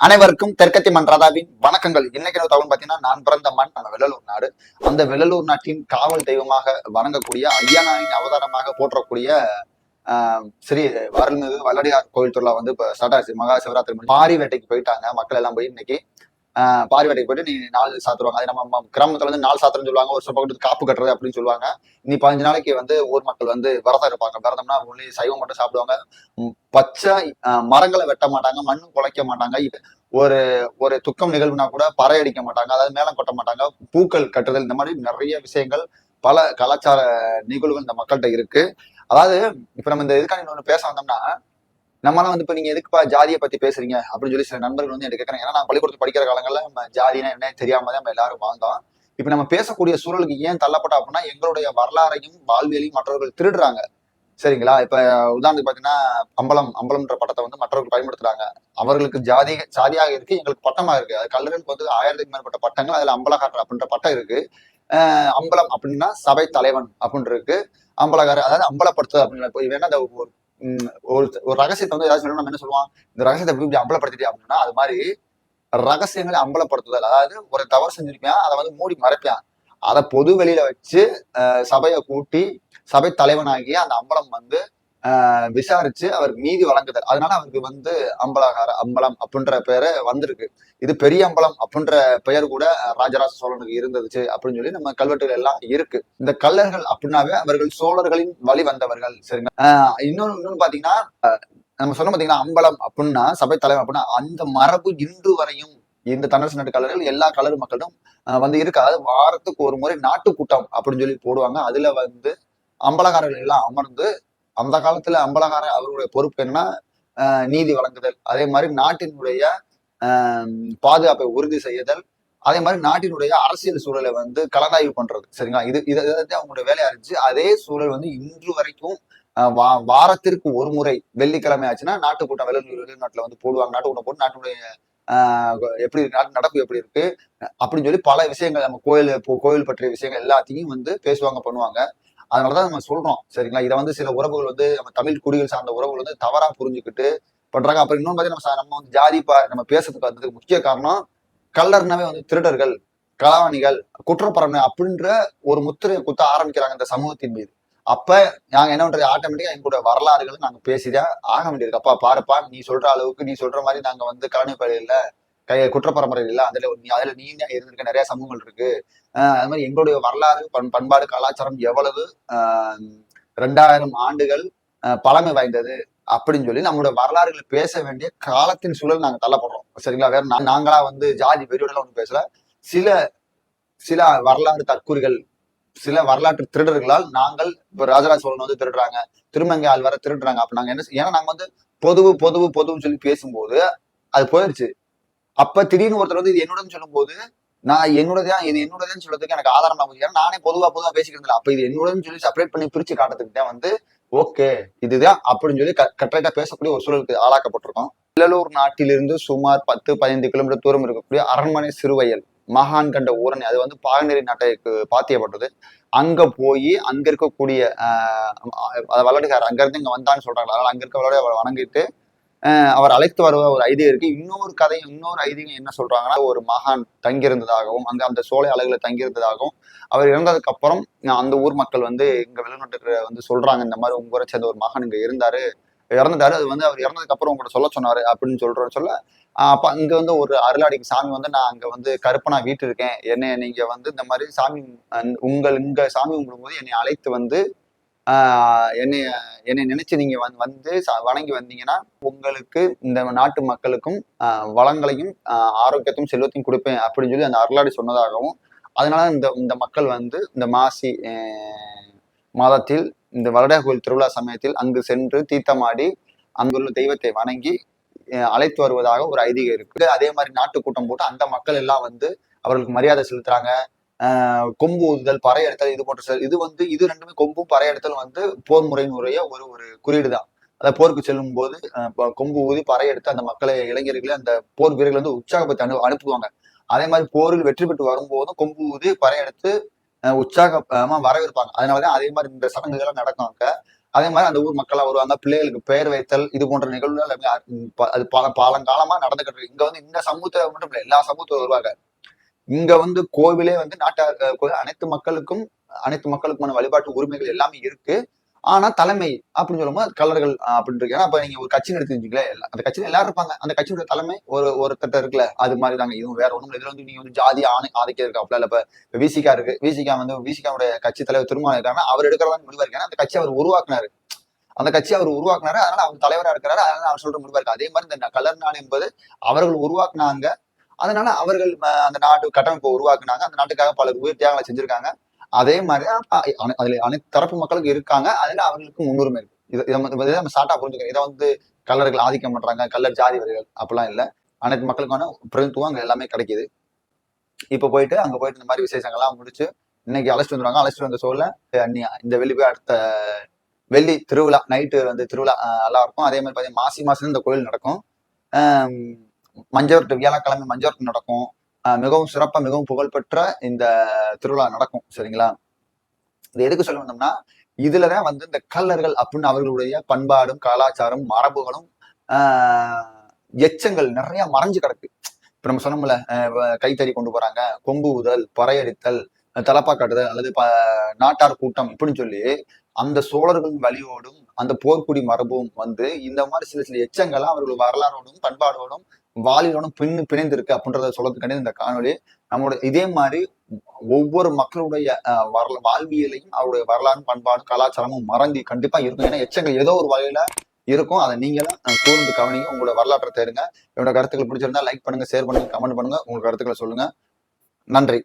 அனைவருக்கும் தெற்கத்தி மன்றாதாவின் வணக்கங்கள். இன்னைக்கு தகவல் பார்த்தீங்கன்னா நான் பிறந்த மண் அந்த வெள்ளலூர் நாடு. அந்த வெள்ளலூர் நாட்டின் காவல் தெய்வமாக வணங்கக்கூடிய ஐயானாவின் அவதாரமாக போற்றக்கூடிய ஆஹ், ஸ்ரீ அருள்மிகு வல்லடியார் கோவில் திருவிழா வந்து இப்போ ஸ்டார்ட் ஆச்சு. மகா சிவராத்திரி பாரி வேட்டைக்கு போயிட்டாங்க மக்கள் எல்லாம் போய் இன்னைக்கு. ஆஹ், பாரி வேட்டைக்கு போயிட்டு நீ நாள் சாத்துருவாங்க. அது நம்ம கிராமத்துல வந்து நாள் சாத்துறன்னு சொல்லுவாங்க. ஒரு சில பக்கத்து காப்பு கட்டுறது அப்படின்னு சொல்லுவாங்க. இனி பதினஞ்சு நாளைக்கு வந்து ஊர் மக்கள் வந்து விரதம் இருப்பாங்க. விரதம்னா ஒன்லி சைவம் மட்டும் சாப்பிடுவாங்க. பச்சை மரங்களை வெட்ட மாட்டாங்க மண்ணும் குலைக்க மாட்டாங்க. இப்ப ஒரு ஒரு துக்கம் நிகழ்வுனா கூட பறை அடிக்க மாட்டாங்க அதாவது மேலம் கொட்ட மாட்டாங்க பூக்கள் கட்டுதல் இந்த மாதிரி நிறைய விஷயங்கள் பல கலாச்சார நிகழ்வுகள் இந்த மக்கள்கிட்ட இருக்கு. அதாவது இப்ப நம்ம இந்த இதுக்கான இன்னொன்று பேச வந்தோம்னா நம்மளாம் வந்து இப்ப நீங்க எதுக்குப்பா ஜாதியை பத்தி பேசுறீங்க? அப்படின்னு சொல்லி சில நண்பர்கள் வந்து எனக்கு கேட்கறாங்க ஏன்னா நான் பள்ளிக்கூடத்து படிக்கிற காலங்கள்ல நம்ம ஜாதினா என்ன தெரியாம தான் நம்ம எல்லாரும் வாழ்ந்தோம். இப்ப நம்ம பேசக்கூடிய சூழலுக்கு ஏன் தள்ளப்பட்டோம் அப்படின்னா எங்களுடைய வரலாறையும் வாழ்வியலையும் மற்றவர்கள் திருடுறாங்க. சரிங்களா? இப்ப உதாரணத்துக்கு பாத்தீங்கன்னா அம்பலம் அம்பலம்ன்ற பட்டத்தை வந்து மற்றவர்கள் பயன்படுத்துறாங்க. அவர்களுக்கு ஜாதி சாதியாக இருக்கு எங்களுக்கு பட்டமா இருக்கு. அது கல்லூரிக்கு வந்து ஆயிரத்துக்கு மேற்பட்ட பட்டங்கள் அதுல அம்பலகாரர் அப்படின்ற பட்டம் இருக்கு. அம்பலம் அப்படின்னா சபை தலைவன் அப்படின்னு இருக்கு. அம்பலகாரர் அதாவது அம்பலப்படுத்துதல் அப்படின்னு வேணா அந்த ஒரு ஒரு ஒரு ரகசியத்தை வந்து ஏதாவது சொல்லணும் நம்ம என்ன சொல்லுவான்? இந்த ரகசியத்தை இப்படி இப்படி அம்பலப்படுத்திட்டே அப்படின்னா அது மாதிரி ரகசியங்களை அம்பலப்படுத்துதல் அதாவது ஒரு தவறு செஞ்சிருப்பான் அதை வந்து மூடி மறைப்பான் அதை பொது வெளியில வச்சு சபையை கூட்டி சபை தலைவனாகி அந்த அம்பலம் வந்து விசாரிச்சு அவர் மீதி வழங்குதார் அதனால அவருக்கு வந்து அம்பலகார அம்பலம் அப்படின்ற பெயரு வந்திருக்கு. இது பெரிய அம்பலம் அப்படின்ற பெயர் கூட ராஜராஜ சோழனுக்கு இருந்துச்சு அப்படின்னு சொல்லி நம்ம கல்வெட்டுகள் எல்லாம் இருக்கு. இந்த கல்லர்கள் அப்படின்னாவே அவர்கள் சோழர்களின் வழி வந்தவர்கள். சரிங்க இன்னொன்னு இன்னொன்னு பாத்தீங்கன்னா நம்ம சொன்ன பாத்தீங்கன்னா அம்பலம் அப்படின்னா சபை தலைவர் அப்படின்னா அந்த மரபு இன்று வரையும் இந்த தமிழ் நாட்டு கலர்கள் எல்லா கலர் மக்களும் வந்து இருக்காது வாரத்துக்கு ஒரு முறை நாட்டு கூட்டம் அப்படின்னு சொல்லி போடுவாங்க. அதுல வந்து அம்பலகாரர்கள் எல்லாம் அமர்ந்து அந்த காலத்துல அம்பலகார அவருடைய பொறுப்பு என்னன்னா ஆஹ் நீதி வழங்குதல். அதே மாதிரி நாட்டினுடைய ஆஹ் பாதுகாப்பை உறுதி செய்யுதல். அதே மாதிரி நாட்டினுடைய அரசியல் சூழலை வந்து கலந்தாய்வு பண்றது. சரிங்களா? இது இதை வந்து அவங்களுடைய வேலையா இருந்துச்சு. அதே சூழல் வந்து இன்று வரைக்கும் ஆஹ் வா வாரத்திற்கு ஒரு முறை வெள்ளிக்கிழமை ஆச்சுன்னா நாட்டுக்கூட்டம் வெளியூர் வெளிநாட்டுல வந்து போடுவாங்க. நாட்டுக்கூட்டம் போட்டு நாட்டுடைய எப்படி நடப்பு எப்படி இருக்கு? அப்படின்னு சொல்லி பல விஷயங்கள் நம்ம கோயில் கோயில் பற்றிய விஷயங்கள் எல்லாத்தையும் வந்து பேசுவாங்க பண்ணுவாங்க. அதனாலதான் நம்ம சொல்றோம் சரிங்களா? இதை வந்து சில உறவுகள் வந்து நம்ம தமிழ் குடிகள் சார்ந்த உறவுகள் வந்து தவறா புரிஞ்சுக்கிட்டு பண்றாங்க. அப்புறம் இன்னொன்று பார்த்தீங்கன்னா நம்ம வந்து ஜாதி பா நம்ம பேசுறதுக்கு வந்ததுக்கு முக்கிய காரணம் கல்லர்னாவே வந்து திருடர்கள் களவாணிகள் குற்றப்பரமை அப்படின்ற ஒரு முத்திரையை குத்த ஆரம்பிக்கிறாங்க இந்த சமூகத்தின் மீது. அப்ப நாங்க என்ன பண்றது? ஆட்டோமேட்டிக்கா எங்களுடைய வரலாறுகளை நாங்க பேசிதான் ஆக வேண்டியிருக்கு. அப்பா பாருப்பா நீ சொல்ற அளவுக்கு நீ சொல்ற மாதிரி நாங்க வந்து கலனி இல்ல கை குற்றப்பரம்பரை இல்ல அதுல நீ அதுல நீ இருந்திருக்க நிறைய சமூகங்கள் இருக்கு. அது மாதிரி எங்களுடைய வரலாறு பண் பண்பாடு கலாச்சாரம் எவ்வளவு ரெண்டாயிரம் ஆண்டுகள் பழமை வாய்ந்தது அப்படின்னு சொல்லி நம்மளுடைய வரலாறுகளை பேச வேண்டிய காலத்தின் சூழல் நாங்க தள்ளப்படுறோம். சரிங்களா? வேற நாங்களா வந்து ஜாதி வெறியோட ஒன்றும் பேசல. சில சில வரலாறு தற்கூறுகள் சில வரலாற்று திருடர்களால் நாங்கள் இப்ப ராஜராஜ சோழன் வந்து திருடுறாங்க திருமங்கை ஆழ்வார திருடுறாங்க. அப்ப நாங்க என்ன ஏன்னா நாங்க வந்து பொதுவு பொதுவு பொதுவுன்னு சொல்லி பேசும்போது அது போயிடுச்சு. அப்ப திடீர்னு ஒருத்தர் வந்து இது என்னோடன்னு சொல்லும்போது நான் என்னோடதான் இது என்னோடதுன்னு சொல்றதுக்கு எனக்கு ஆதாரம் ஆகுது ஏன்னா நானே பொதுவா பொதுவா பேசிக்கிறதுல அப்ப இது என்னோடன்னு சொல்லி செப்பரேட் பண்ணி பிரிச்சு காட்டுறதுக்கு தான் வந்து ஓகே இதுதான் அப்படின்னு சொல்லி கரெக்டா பேசக்கூடிய ஒரு சூழலுக்கு ஆளாக்கப்பட்டிருக்கோம். வெள்ளலூர் நாட்டிலிருந்து சுமார் பத்து பதினைந்து கிலோமீட்டர் தூரம் இருக்கக்கூடிய அரண்மனை சிறுவயல். மகான் கண்ட ஊரணி அது வந்து பாகநெறி நாட்டைக்கு பாத்தியப்பட்டது. அங்க போய் அங்க இருக்கக்கூடிய ஆஹ் வல்லடிகார் அங்க இருந்து இங்க வந்தான்னு சொல்றாங்க அதனால அங்க இருக்க விளையாட அவரை வணங்கிட்டு அவர் அழைத்து வருவ ஒரு ஐதீகம் இருக்கு. இன்னொரு கதையும் இன்னொரு ஐதீகம் என்ன சொல்றாங்கன்னா ஒரு மகான் தங்கியிருந்ததாகவும் அங்க அந்த சோலை அழகுல தங்கியிருந்ததாகவும் அவர் இறந்ததுக்கு அப்புறம் அந்த ஊர் மக்கள் வந்து இங்க வெளிநாட்டுக்கு வந்து சொல்றாங்க இந்த மாதிரி உங்க ஊரை சேர்ந்த ஒரு மகான் இங்க இருந்தாரு. இறந்துட்டாரு அது வந்து அவர் இறந்ததுக்கு அப்புறம் உங்கள்ட்ட சொல்ல சொன்னாரு அப்படின்னு சொல்றோம் சொல்ல அப்போ அப்ப அங்க வந்து ஒரு அருளாடிக்கு சாமி வந்து நான் அங்க வந்து கருப்பனா வீட்டு இருக்கேன் என்னை நீங்க வந்து இந்த மாதிரி சாமி உங்கள் இங்க சாமி கும்பிடும்போது என்னை அழைத்து வந்து என்னை என்னை நினைச்சு நீங்க வந்து வந்து ச- வணங்கி வந்தீங்கன்னா உங்களுக்கு இந்த நாட்டு மக்களுக்கும் வளங்களையும் ஆரோக்கியத்தையும் செல்வத்தையும் கொடுப்பேன் அப்படின்னு சொல்லி அந்த அருளாடி சொன்னதாகவும் அதனால இந்த இந்த மக்கள் வந்து இந்த மாசி மாதத்தில் இந்த வருட கோயில் திருவிழா சமயத்தில் அங்கு சென்று தீர்த்தமாடி அங்குள்ள தெய்வத்தை வணங்கி அழைத்து வருவதாக ஒரு ஐதீகம் இருக்கு அதே மாதிரி நாட்டு கூட்டம் போட்டு அந்த மக்கள் எல்லாம் வந்து அவர்களுக்கு மரியாதை செலுத்துறாங்க. ஆஹ் கொம்பு ஊதுதல் பறை எடுத்தல் இது போன்ற செயல் இது வந்து இது ரெண்டுமே கொம்பும் பறை எடுத்தல் வந்து போர் முறையினுடைய ஒரு ஒரு குறியீடு தான் அதாவது போருக்கு செல்லும் போது கொம்பு ஊதி பறை எடுத்து அந்த மக்களை இளைஞர்களை அந்த போர் வீரர்கள் வந்து உற்சாகப்படுத்தி அனு அனுப்புவாங்க. அதே மாதிரி போரில் வெற்றி பெற்று வரும்போதும் கொம்பு ஊதி பறை எடுத்து உற்சாகமா வரவேற்பாங்க. அதனாலதான் அதே மாதிரி இந்த சடங்குகள் நடக்கும் அங்க. அதே மாதிரி அந்த ஊர் மக்களா வருவாங்க. பிள்ளைகளுக்கு பெயர் வைத்தல் இது போன்ற நிகழ்வுகள் எல்லாமே அது பல பாலங்காலமா நடந்துகிட்டு இருக்கு. இங்க வந்து இந்த சமூகத்தை மட்டும் இல்ல எல்லா சமூகத்திலும் வருவாங்க. இங்க வந்து கோவிலே வந்து நாட்டார் கோவில் அனைத்து மக்களுக்கும் அனைத்து மக்களுக்குமான வழிபாட்டு உரிமைகள் எல்லாமே இருக்கு. ஆனா தலைமை அப்படின்னு சொல்லும்போது கலர்கள் அப்படின்னு இருக்கு. ஏன்னா நீங்க ஒரு கட்சின்னு எடுத்துக்கிங்களே அந்த கட்சியில எல்லாரும் இருப்பாங்க. அந்த கட்சியோட தலைமை ஒரு ஒருத்தட்ட இருக்குல்ல அது மாதிரி தாங்க. இதுவும் வேற ஒண்ணும் இதுல வந்து நீங்க வந்து ஜாதி ஆணை ஆதிக்கம் இருக்கு அப்பல இல்ல இப்ப விசிகா இருக்கு. விசிகா வந்து விசிகாவுடைய கட்சி தலைவர் திருமணம் இருக்காங்க அவர் எடுக்கிறதா முடிவா இருக்காங்க ஏன்னா அந்த கட்சி அவர் உருவாக்குனாரு. அந்த கட்சி அவர் உருவாக்குனாரு. அதனால அவர் தலைவரா இருக்கிறாரு அதனால அவர் சொல்ற முடிவா இருக்கு. அதே மாதிரி இந்த கலர் நாள் என்பது அவர்கள் உருவாக்குனாங்க. அதனால அவர்கள் அந்த நாட்டு கட்டமைப்பை உருவாக்குனாங்க. அந்த நாட்டுக்காக பல உயிர் தியாகங்களை செஞ்சிருக்காங்க. அதே மாதிரி அதுல அனைத்து தரப்பு மக்களுக்கு இருக்காங்க அதுல அவங்களுக்கும் முன்னுரிமை இருக்கு. இதை நம்ம ஷார்ட்டா புரிஞ்சுக்கணும். இதை வந்து கலர்கள் ஆதிக்கம் பண்றாங்க கலர் ஜாதி வரிகள் அப்படிலாம் இல்ல. அனைத்து மக்களுக்கான பிரதித்துவம் அங்க எல்லாமே கிடைக்குது. இப்ப போயிட்டு அங்க போயிட்டு இந்த மாதிரி விசேஷங்கள்லாம் முடிச்சு இன்னைக்கு அழைச்சிட்டு வந்துருவாங்க. அழைச்சிட்டு வந்த சோழ இந்த வெள்ளி போய் அடுத்த வெள்ளி திருவிழா நைட்டு வந்து திருவிழா நல்லா இருக்கும். அதே மாதிரி பார்த்தீங்கன்னா மாசி மாசம் இந்த கோயில் நடக்கும். ஆஹ் மஞ்சவரட்டு வியாழக்கிழமை மஞ்சவரட்டு நடக்கும். மிகவும் சிறப்பாக மிகவும் புகழ்பெற்ற இந்த திருவிழா நடக்கும் சரிங்களா? இது எதுக்கு சொல்ல வந்தோம்னா இதுலதான் வந்து இந்த கல்லர்கள் அப்படின்னு அவர்களுடைய பண்பாடும் கலாச்சாரம் மரபுகளும் ஆஹ் எச்சங்கள் நிறைய மறைஞ்சு கிடக்கு. இப்ப நம்ம சொன்னோம்ல கைத்தறி கொண்டு போறாங்க கொம்பு ஊதல் பறையடித்தல் தலப்பா காட்டுதல் அல்லது ப நாட்டார் கூட்டம் இப்படின்னு சொல்லி அந்த சோழர்களின் வழியோடும் அந்த போர்க்குடி மரபும் வந்து இந்த மாதிரி சில சில எச்சங்கள்லாம் அவர்கள் வரலாறோடும் பண்பாடோடும் வாலியோடும் பின்னு பிணைந்திருக்கு அப்படின்றத சொல்றதுக்காண்டி இந்த காணொலி நம்மளோட இதே மாதிரி ஒவ்வொரு மக்களுடைய அஹ், வரல வாழ்வியலையும் அவருடைய வரலாறு பண்பாடும் கலாச்சாரமும் மறந்து கண்டிப்பா இருக்கும். ஏன்னா எச்சங்கள் ஏதோ ஒரு வகையில இருக்கும். அதை நீங்களும் கூர்ந்து கவனிங்க. உங்களோட வரலாற்றை தேடுங்க. என்னோட கருத்துக்கள் பிடிச்சிருந்தா லைக் பண்ணுங்க ஷேர் பண்ணுங்க கமெண்ட் பண்ணுங்க. உங்க கருத்துக்களை சொல்லுங்க. நன்றி.